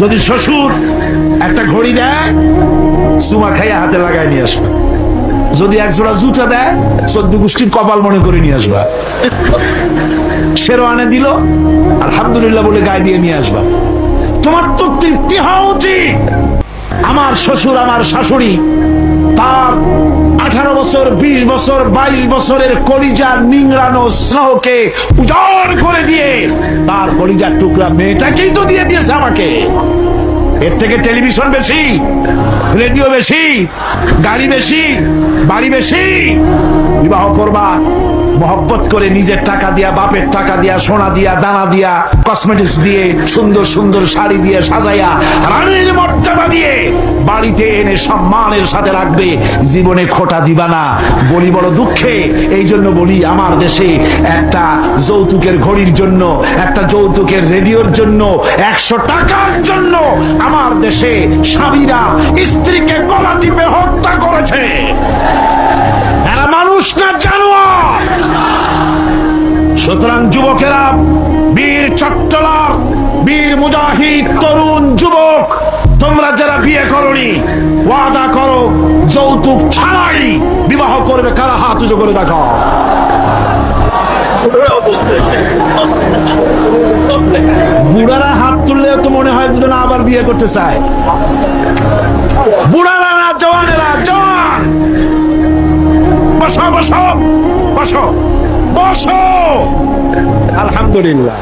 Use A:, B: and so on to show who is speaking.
A: যদি শ্বশুর একটা ঘড়ি দেয় সুমা খাইয়া হাতে লাগাই নিয়ে আসবে। যদি এক জোড়া জুতা দেয়, চোদ্দ গোষ্ঠীর কপাল মনে করে নিয়ে আসবা। শেরওয়ানে দিল, আলহামদুলিল্লাহ বলে গায়ে দিয়ে নিয়ে আসবা। তোমার তো তৃপ্তি হওয়া উচিত। আমার শ্বশুর, আমার শাশুড়ি, তার আঠারো বছর, বিশ বছর, বাইশ বছরের কলিজা নিংড়ানো স্নেহকে উজাড় করে দিয়ে তার কলিজার টুকরা মেয়েটাকেই তো দিয়ে দিয়েছে আমাকে। এর থেকে টেলিভিশন বেশি, রেডিও বেশি, গাড়ি বেশি, বাড়ি বেশি। বিবাহ করবা, মহব্বত করে নিজের টাকা দিয়া, বাপের টাকা দিয়া, সোনা দিয়া, দানা দিয়া কসমেটিক্স দিয়ে, সুন্দর সুন্দর শাড়ি দিয়ে সাজাইয়া, রানীর মর্যাদা দিয়ে বাড়িতে এনে সম্মানের সাথে রাখবে। জীবনে খোটা দিবা না। বলি বড় দুঃখে, এই জন্য বলি আমার দেশে একটা যৌতুকের ঘড়ির জন্য, একটা যৌতুকের রেডিওর জন্য, একশো টাকার জন্য আমার দেশে স্বামীরা স্ত্রীকে গলা টিপে হত্যা করেছে। এরা মানুষ না জানোয়ার। সুতরাং যুবকেরা, বীর চট্টলার, বীর মুজাহিদ, তরুণ যুবক, তোমরা যারা বিয়ে করনি, ওয়াদা করো, যৌতুক ছাড়াই বিবাহ করবে, কারা হাত উঁচু করে দেখো না আবার বিয়ে করতে চায়। বুড়ারা না জওয়ানেরা জওয়ান! বসো বসো বসো বসো! আলহামদুলিল্লাহ।